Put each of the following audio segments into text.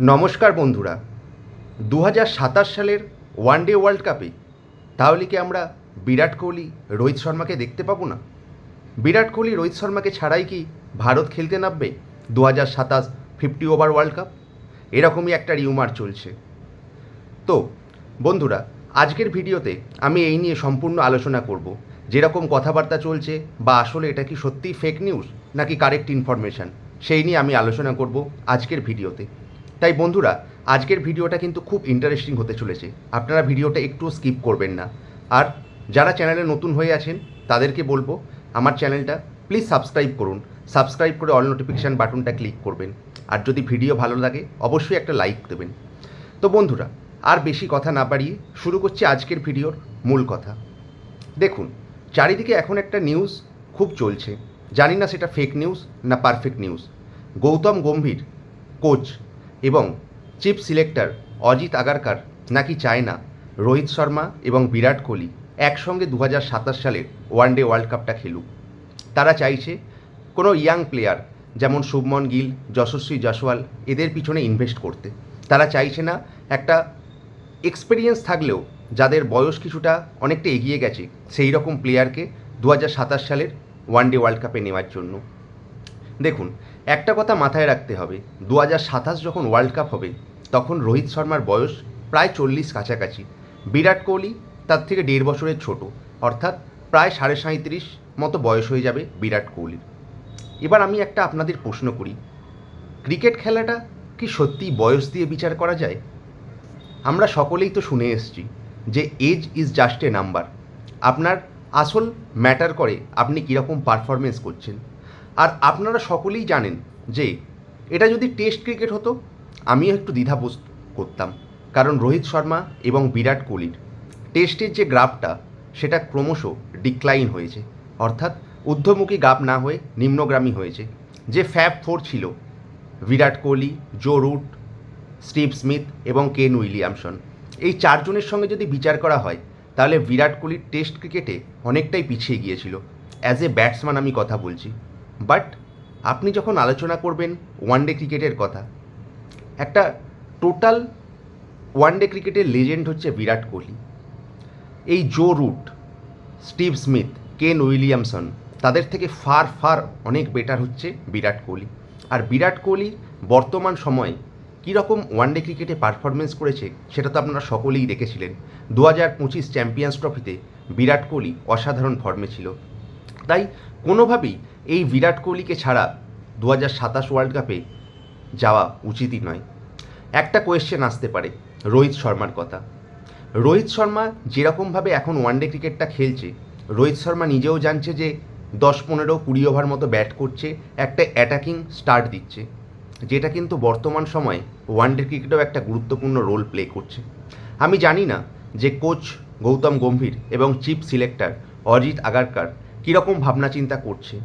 নমস্কার বন্ধুরা। দু হাজার সাতাশ সালের ওয়ান ডে ওয়ার্ল্ড কাপে তাহলে কি আমরা বিরাট কোহলি, রোহিত শর্মাকে দেখতে পাবো না? বিরাট কোহলি, রোহিত শর্মাকে ছাড়াই কি ভারত খেলতে নামবে দু হাজার সাতাশ ফিফটি ওভার ওয়ার্ল্ড কাপ এরকমই একটা রিউমার চলছে। তো, বন্ধুরা, আজকের ভিডিওতে আমি এই নিয়ে সম্পূর্ণ আলোচনা করব। যেরকম কথাবার্তা চলছে বা আসলে এটা কি সত্যিই ফেক নিউজ নাকি কারেক্ট ইনফরমেশান সেই নিয়ে আমি আলোচনা করব আজকের ভিডিওতে। তাই বন্ধুরা, আজকের ভিডিওটা কিন্তু খুব ইন্টারেস্টিং হতে চলেছে। আপনারা ভিডিওটা একটু স্কিপ করবেন না। আর যারা চ্যানেলে নতুন হয়ে আছেন, তাদেরকে বলব, আমার চ্যানেলটা প্লিজ সাবস্ক্রাইব করুন। সাবস্ক্রাইব করে অল নোটিফিকেশান বাটনটা ক্লিক করবেন। আর যদি ভিডিও ভালো লাগে, অবশ্যই একটা লাইক দেবেন। তো বন্ধুরা, আর বেশি কথা না বাড়িয়ে শুরু করছি আজকের ভিডিওর মূল কথা। দেখুন, চারিদিকে এখন একটা নিউজ খুব চলছে। জানি না সেটা ফেক নিউজ না perfect news Gautam Gambhir coach এবং চিফ সিলেক্টর অজিত আগারকার নাকি চায় না রোহিত শর্মা এবং বিরাট কোহলি একসঙ্গে দু হাজার সাতাশ সালের ওয়ানডে ওয়ার্ল্ড কাপটা খেলুক। তারা চাইছে কোনো ইয়াং প্লেয়ার যেমন শুভমন গিল, যশস্বী জয়সওয়াল এদের পিছনে ইনভেস্ট করতে। তারা চাইছে না একটা এক্সপিরিয়েন্স থাকলেও যাদের বয়স কিছুটা অনেকটা এগিয়ে গেছে সেই রকম প্লেয়ারকে দু হাজার সাতাশ সালের ওয়ানডে ওয়ার্ল্ড কাপে নেওয়ার জন্য। দেখুন একটা কথা মাথায় রাখতে হবে দু সাতাশ যখন ওয়ার্ল্ড কাপ হবে, তখন রোহিত শর্মার বয়স প্রায় চল্লিশ কাছাকাছি। বিরাট কোহলি তার থেকে দেড় বছরের ছোট, অর্থাৎ প্রায় সাড়ে সাঁত্রিশ মতো বয়স হয়ে যাবে বিরাট কোহলির। এবার আমি একটা আপনাদের প্রশ্ন করি, ক্রিকেট খেলাটা কি সত্যিই বয়স দিয়ে বিচার করা যায়? আমরা সকলেই তো শুনে এসেছি যে age is just a number. আপনার আসল ম্যাটার করে আপনি কীরকম পারফরমেন্স করছেন। আর আপনারা সকলেই জানেন যে এটা যদি টেস্ট ক্রিকেট হতো, আমিও একটু দ্বিধাবোধ করতাম। কারণ রোহিত শর্মা এবং বিরাট কোহলির টেস্টের যে গ্রাফটা, সেটা ক্রমশ ডিক্লাইন হয়েছে। অর্থাৎ ঊর্ধ্বমুখী গ্রাফ না হয়ে নিম্নগ্রামী হয়েছে। যে ফ্যাব ফোর ছিল, Virat Kohli, Joe Root, Steve Smith এবং কেন উইলিয়ামসন, এই চারজনের সঙ্গে যদি বিচার করা হয়, তাহলে বিরাট কোহলির টেস্ট ক্রিকেটে অনেকটাই পিছিয়ে গিয়েছিল। অ্যাজ এ ব্যাটসম্যান আমি কথা বলছি। বাট আপনি যখন আলোচনা করবেন ওয়ান ডে ক্রিকেটের কথা, একটা টোটাল ওয়ান ডে ক্রিকেটের লেজেন্ড হচ্ছে বিরাট কোহলি। এই Joe Root Steve Smith Kane Williamson তাদের থেকে ফার ফার অনেক বেটার হচ্ছে বিরাট কোহলি। আর বিরাট কোহলি বর্তমান সময়ে কীরকম ওয়ানডে ক্রিকেটে পারফরমেন্স করেছে, সেটা তো আপনারা সকলেই দেখেছিলেন। দু হাজার পঁচিশ চ্যাম্পিয়ন্স ট্রফিতে বিরাট কোহলি অসাধারণ ফর্মে ছিল। তাই কোনোভাবেই এই বিরাট কোহলিকে ছাড়া দু হাজার সাতাশ ওয়ার্ল্ড কাপে যাওয়া উচিতই নয়। একটা কোয়েশ্চেন আসতে পারে, রোহিত শর্মার কথা। রোহিত শর্মা যেরকমভাবে এখন ওয়ানডে ক্রিকেটটা খেলছে, রোহিত শর্মা নিজেও জানছে যে দশ পনেরো কুড়ি ওভার মতো ব্যাট করছে, একটা অ্যাটাকিং স্টার্ট দিচ্ছে, যেটা কিন্তু বর্তমান সময়ে ওয়ানডে ক্রিকেটেও একটা গুরুত্বপূর্ণ রোল প্লে করছে। আমি জানি না যে কোচ গৌতম গম্ভীর এবং চিফ সিলেক্টর অজিত আগারকার কীরকম ভাবনা চিন্তা করছে।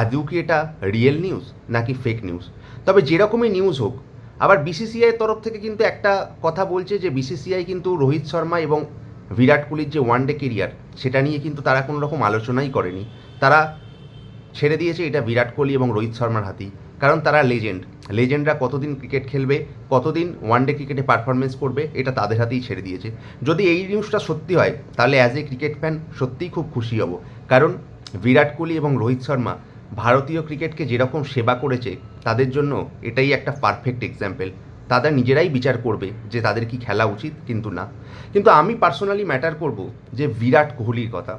আদৌ কি এটা রিয়েল নিউজ নাকি ফেক নিউজ তবে যেরকমই নিউজ হোক, আবার বিসিসিআইয়ের তরফ থেকে কিন্তু একটা কথা বলছে যে বিসিসিআই কিন্তু রোহিত শর্মা এবং বিরাট কোহলির যে ওয়ান ডে কেরিয়ার সেটা নিয়ে কিন্তু তারা কোনো রকম আলোচনাই করেনি। তারা ছেড়ে দিয়েছে এটা বিরাট কোহলি এবং রোহিত শর্মার হাতেই। কারণ তারা লেজেন্ড লেজেন্ডরা কতদিন ক্রিকেট খেলবে, কতদিন ওয়ানডে ক্রিকেটে পারফরমেন্স করবে, এটা তাদের হাতেই ছেড়ে দিয়েছে। যদি এই নিউজটা সত্যি হয়, তাহলে অ্যাজ এ ক্রিকেট ফ্যান সত্যিই খুব খুশি হব। কারণ বিরাট কোহলি এবং রোহিত শর্মা ভারতীয় ক্রিকেটকে যেরকম সেবা করেছে, তাদের জন্য এটাই একটা পারফেক্ট এক্সাম্পল তারা নিজেরাই বিচার করবে যে তাদের কি খেলা উচিত কিন্তু না। কিন্তু আমি পার্সোনালি ম্যাটার করব যে বিরাট কোহলির কথা।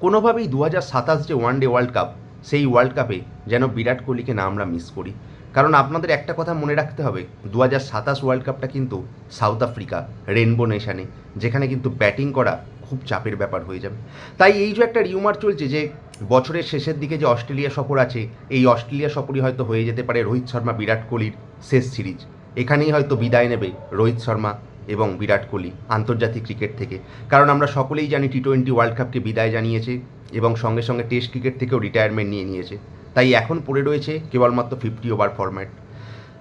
কোনোভাবেই দু হাজার সাতাশ যে ওয়ান ডে ওয়ার্ল্ড কাপ সেই ওয়ার্ল্ড কাপে যেন বিরাট কোহলিকে না আমরা মিস করি। কারণ আপনাদের একটা কথা মনে রাখতে হবে দু হাজার সাতাশ ওয়ার্ল্ড কাপটা কিন্তু সাউথ আফ্রিকা রেনবো নেশানে যেখানে কিন্তু ব্যাটিং করা খুব চাপের ব্যাপার হয়ে যাবে। তাই এই যে একটা রিউমার চলছে যে বছরের শেষের দিকে যে অস্ট্রেলিয়া সফর আছে, এই অস্ট্রেলিয়া সফরই হয়তো হয়ে যেতে পারে রোহিত শর্মা, বিরাট কোহলির শেষ সিরিজ। এখানেই হয়তো বিদায় নেবে রোহিত শর্মা এবং বিরাট কোহলি আন্তর্জাতিক ক্রিকেট থেকে। কারণ আমরা সকলেই জানি টি টোয়েন্টি ওয়ার্ল্ড কাপকে বিদায় জানিয়েছে এবং সঙ্গে সঙ্গে টেস্ট ক্রিকেট থেকেও রিটায়ারমেন্ট নিয়ে নিয়েছে। তাই এখন পড়ে রয়েছে কেবলমাত্র ফিফটি ওভার ফরম্যাট।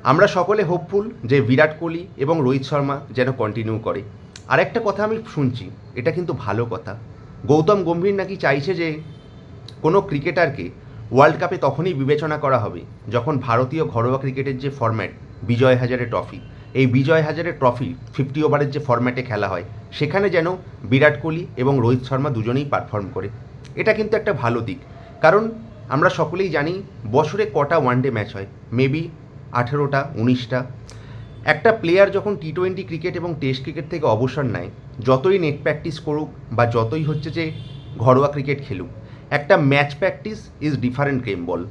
আমরা সকলে হোপফুল যে বিরাট কোহলি এবং রোহিত শর্মা যেন কন্টিনিউ করে। আরেকটা কথা আমি শুনছি, এটা কিন্তু ভালো কথা। গৌতম গম্ভীর নাকি চাইছে যে কোনো ক্রিকেটারকে ওয়ার্ল্ড কাপে তখনই বিবেচনা করা হবে যখন ভারতীয় ঘরোয়া ক্রিকেটের যে ফরম্যাট বিজয় হাজারে ট্রফি এই বিজয় হাজারে ট্রফি ফিফটি ওভারের যে ফরম্যাটে খেলা হয়, সেখানে যেন বিরাট কোহলি এবং রোহিত শর্মা দুজনেই পারফর্ম করে। এটা কিন্তু একটা ভালো দিক, কারণ আমরা সকলেই জানি বছরে কটা ওয়ানডে ম্যাচ হয় মেবি আঠেরোটা, উনিশটা। একটা প্লেয়ার যখন টি টোয়েন্টি ক্রিকেট এবং টেস্ট ক্রিকেট থেকে অবসর নেয়, যতই নেট প্র্যাকটিস করুক বা যতই হচ্ছে যে ঘরোয়া ক্রিকেট খেলুক একটা match practice is different game বল।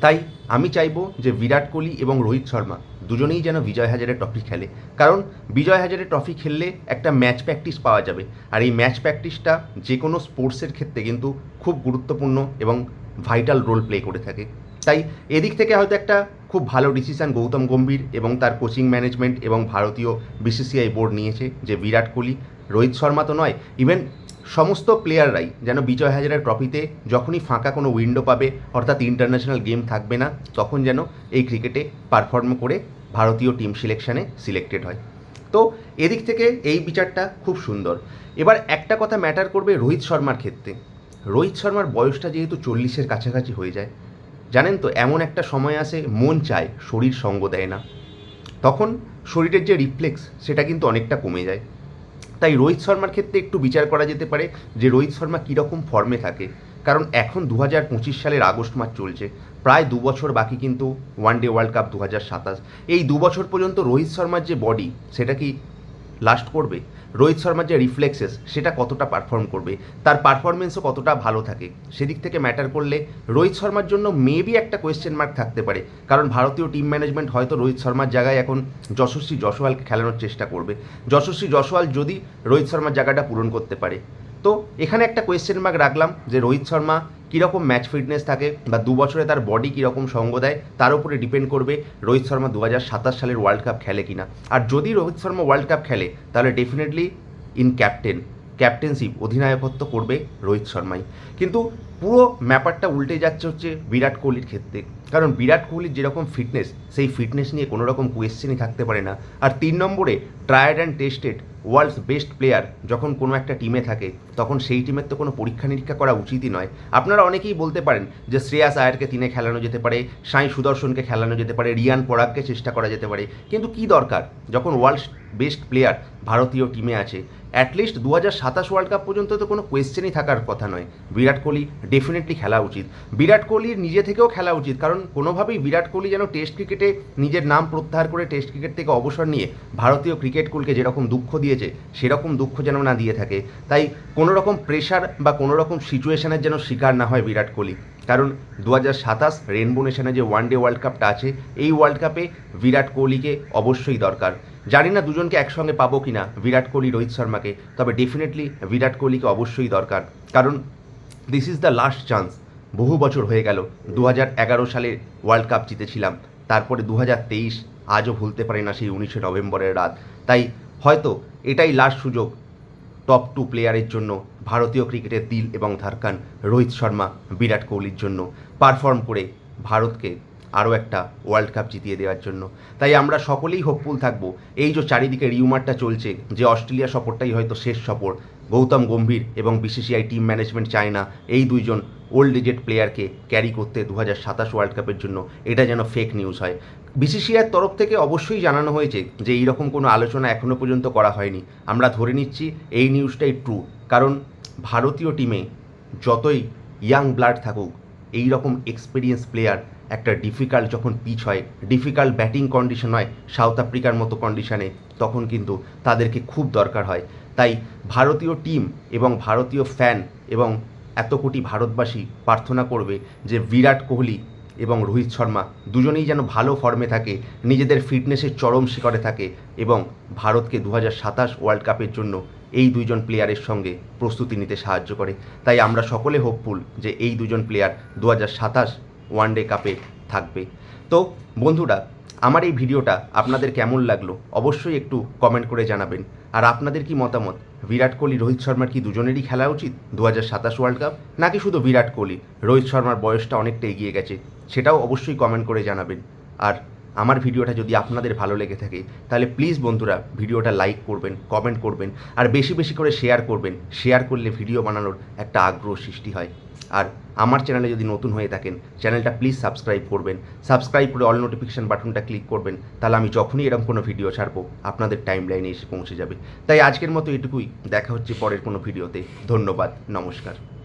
তাই আমি চাইব যে বিরাট কোহলি এবং রোহিত শর্মা দুজনেই যেন বিজয় হাজারে ট্রফি খেলে। কারণ বিজয় হাজারে ট্রফি খেললে একটা ম্যাচ প্র্যাকটিস পাওয়া যাবে। আর এই ম্যাচ প্র্যাকটিসটা যে কোনো স্পোর্টসের ক্ষেত্রে কিন্তু খুব গুরুত্বপূর্ণ এবং ভাইটাল রোল প্লে করে থাকে। তাই এদিক থেকে হয়তো একটা খুব ভালো ডিসিশন গৌতম গম্ভীর এবং তার কোচিং ম্যানেজমেন্ট এবং ভারতীয় বিসিসিআই বোর্ড নিয়েছে যে বিরাট কোহলি রোহিত শর্মা তো নয় ইভেন সমস্ত প্লেয়াররাই যেন বিজয় হাজারের ট্রফিতে যখনই ফাঁকা কোনো উইন্ডো পাবে, অর্থাৎ ইন্টারন্যাশনাল গেম থাকবে না, তখন যেন এই ক্রিকেটে পারফর্ম করে ভারতীয় টিম সিলেকশানে সিলেক্টেড হয়। তো এদিক থেকে এই বিচারটা খুব সুন্দর। এবার একটা কথা ম্যাটার করবে রোহিত শর্মার ক্ষেত্রে। রোহিত শর্মার বয়সটা যেহেতু চল্লিশের কাছাকাছি হয়ে যায়, জানেন তো, এমন একটা সময় আসে মন চায় শরীর সঙ্গ দেয় না। তখন শরীরের যে রিফ্লেক্স সেটা কিন্তু অনেকটা কমে যায়। তাই রোহিত শর্মার ক্ষেত্রে একটু বিচার করা যেতে পারে যে রোহিত শর্মা কীরকম ফর্মে থাকে। কারণ এখন দু হাজার পঁচিশ সালের আগস্ট মাস চলছে। প্রায় দু বছর বাকি কিন্তু ওয়ান ডে ওয়ার্ল্ড কাপ দু হাজার সাতাশ। এই দু বছর পর্যন্ত রোহিত শর্মার যে বডি সেটা কি লাস্ট করবে? রোহিত শর্মার যে রিফ্লেক্সেস সেটা কতটা পারফর্ম করবে, তার পারফরমেন্সও কতটা ভালো থাকে, সেদিক থেকে ম্যাটার করলে রোহিত শর্মার জন্য মেবি একটা কোয়েশ্চেন মার্ক থাকতে পারে। কারণ ভারতীয় টিম ম্যানেজমেন্ট হয়তো রোহিত শর্মার জায়গায় এখন যশস্বী জশওয়ালকে খেলানোর চেষ্টা করবে। যশস্বী জশওয়াল যদি রোহিত শর্মার জায়গাটা পূরণ করতে পারে। তো এখানে একটা কোয়েশ্চেন মার্ক রাখলাম যে রোহিত শর্মা কীরকম ম্যাচ ফিটনেস থাকে বা দু বছরে তার বডি কীরকম সঙ্গ দেয়, তার উপরে ডিপেন্ড করবে রোহিত শর্মা দু সালের ওয়ার্ল্ড কাপ খেলে কিনা। আর যদি রোহিত শর্মা ওয়ার্ল্ড কাপ খেলে, তাহলে ডেফিনেটলি ইন ক্যাপ্টেন ক্যাপ্টেনশিপ অধিনায়কত্ব করবে রোহিত শর্মাই। কিন্তু পুরো ব্যাপারটা উল্টে যাচ্ছে হচ্ছে বিরাট কোহলির ক্ষেত্রে। কারণ বিরাট কোহলির যেরকম ফিটনেস সেই ফিটনেস নিয়ে কোনো রকম কোয়েশ্চেনই থাকতে পারে না। আর তিন নম্বরে tried and tested world's best player যখন কোনো একটা টিমে থাকে, তখন সেই টিমের তো কোনো পরীক্ষা নিরীক্ষা করা উচিতই নয়। আপনারা অনেকেই বলতে পারেন যে শ্রেয়াস আয়ারকে তিনে খেলানো যেতে পারে সাই সুদর্শনকে খেলানো যেতে পারে, রিয়ান পরাগকে চেষ্টা করা যেতে পারে। কিন্তু কি দরকার? যখন ওয়ার্ল্ডস বেস্ট প্লেয়ার ভারতীয় টিমে আছে অ্যাটলিস্ট দু হাজার সাতাশ ওয়ার্ল্ড কাপ পর্যন্ত তো কোনো কোয়েশ্চেনই থাকার কথা নয়। বিরাট কোহলি ডেফিনেটলি খেলা উচিত। বিরাট কোহলির নিজে থেকেও খেলা উচিত, কারণ কোনোভাবেই বিরাট কোহলি যেন টেস্ট ক্রিকেটে নিজের নাম প্রত্যাহার করে টেস্ট ক্রিকেট থেকে অবসর নিয়ে ভারতীয় ক্রিকেট কুলকে যেরকম দুঃখ দিয়েছে, সেরকম দুঃখ যেন না দিয়ে থাকে। তাই কোনো রকম প্রেশার বা কোনো রকম সিচুয়েশনের যেন শিকার না হয় বিরাট কোহলি। কারণ দু হাজার সাতাশ রেনবো নেশনে যে ওয়ান ডে ওয়ার্ল্ড কাপটা আছে, এই ওয়ার্ল্ড কাপে বিরাট কোহলিকে অবশ্যই দরকার। জানি না দুজনকে একসঙ্গে পাবো কি না বিরাট কোহলি, রোহিত শর্মাকে, তবে ডেফিনেটলি বিরাট কোহলিকে অবশ্যই দরকার। কারণ this is the last chance বহু বছর হয়ে গেল দু হাজার এগারো সালে ওয়ার্ল্ড কাপ জিতেছিলাম। তারপরে দু হাজার তেইশ আজও ভুলতে পারি না সেই উনিশে নভেম্বরের রাত। তাই হয়তো এটাই লাস্ট সুযোগ টপ টু প্লেয়ারের জন্য, ভারতীয় ক্রিকেটের দিল এবং ধারকান রোহিত শর্মা, বিরাট কোহলির জন্য পারফর্ম করে ভারতকে আরও একটা ওয়ার্ল্ড কাপ জিতিয়ে দেওয়ার জন্য। তাই আমরা সকলেই হোপফুল থাকব। এই যে চারিদিকে রিউমারটা চলছে যে অস্ট্রেলিয়া সফরটাই হয়তো শেষ সফর গৌতম গম্ভীর এবং বিসিসিআই টিম ম্যানেজমেন্ট চায় না এই দুইজন ওল্ড এজেড প্লেয়ারকে ক্যারি করতে দু হাজার সাতাশ ওয়ার্ল্ড কাপের জন্য। এটা যেন ফেক নিউজ হয়। বিসিসিআইয়ের তরফ থেকে অবশ্যই জানানো হয়েছে যে এইরকম কোনো আলোচনা এখনও পর্যন্ত করা হয়নি। আমরা ধরে নিচ্ছি এই নিউজটাই ট্রু কারণ ভারতীয় টিমে যতই ইয়াং ব্লাড থাকুক এই রকম এক্সপিরিয়েন্স প্লেয়ার একটা ডিফিকাল্ট যখন পিচ হয় ডিফিকাল্ট ব্যাটিং কন্ডিশন হয় সাউথ আফ্রিকার মতো কন্ডিশনে তখন কিন্তু তাদেরকে খুব দরকার হয়। তাই ভারতীয় টিম এবং ভারতীয় ফ্যান এবং এত কোটি ভারতবাসী প্রার্থনা করবে যে বিরাট কোহলি এবং রোহিত শর্মা দুজনেই যেন ভালো ফর্মে থাকে, নিজেদের ফিটনেসের চরম শিখরে থাকে এবং ভারতকে দু সাতাশ ওয়ার্ল্ড কাপের জন্য এই দুইজন প্লেয়ারের সঙ্গে প্রস্তুতি নিতে সাহায্য করে। তাই আমরা সকলে হোপফুল যে এই দুজন প্লেয়ার দু সাতাশ ওয়ানডে কাপে থাকবে। তো বন্ধুরা আমার এই ভিডিওটা আপনাদের কেমন লাগল অবশ্যই একটু কমেন্ট করে জানাবেন। আর আপনাদের কি মতামত? বিরাট কোহলি, রোহিত শর্মার কি দুজনেরই খেলা উচিত দু হাজার সাতাশ ওয়ার্ল্ড কাপ নাকি শুধু বিরাট কোহলি? রোহিত শর্মার বয়সটা অনেকটা এগিয়ে গেছে, সেটাও অবশ্যই কমেন্ট করে জানাবেন। আর আমার ভিডিওটা যদি আপনাদের ভালো লেগে থাকে, তাহলে প্লিজ বন্ধুরা ভিডিওটা লাইক করবেন কমেন্ট করবেন, আর বেশি বেশি করে শেয়ার করবেন। শেয়ার করলে ভিডিও বানানোর একটা আগ্রহ সৃষ্টি হয়। আর আমার চ্যানেলে যদি নতুন হয়ে থাকেন চ্যানেলটা প্লিজ সাবস্ক্রাইব করবেন। সাবস্ক্রাইব করে অল নোটিফিকেশান বাটনটা ক্লিক করবেন, তাহলে আমি যখনই এরকম কোনো ভিডিও ছাড়বো, আপনাদের টাইম লাইনে এসে পৌঁছে যাবে। তাই আজকের মতো এটুকুই, দেখা হচ্ছে পরের কোনো ভিডিওতে ধন্যবাদ, নমস্কার।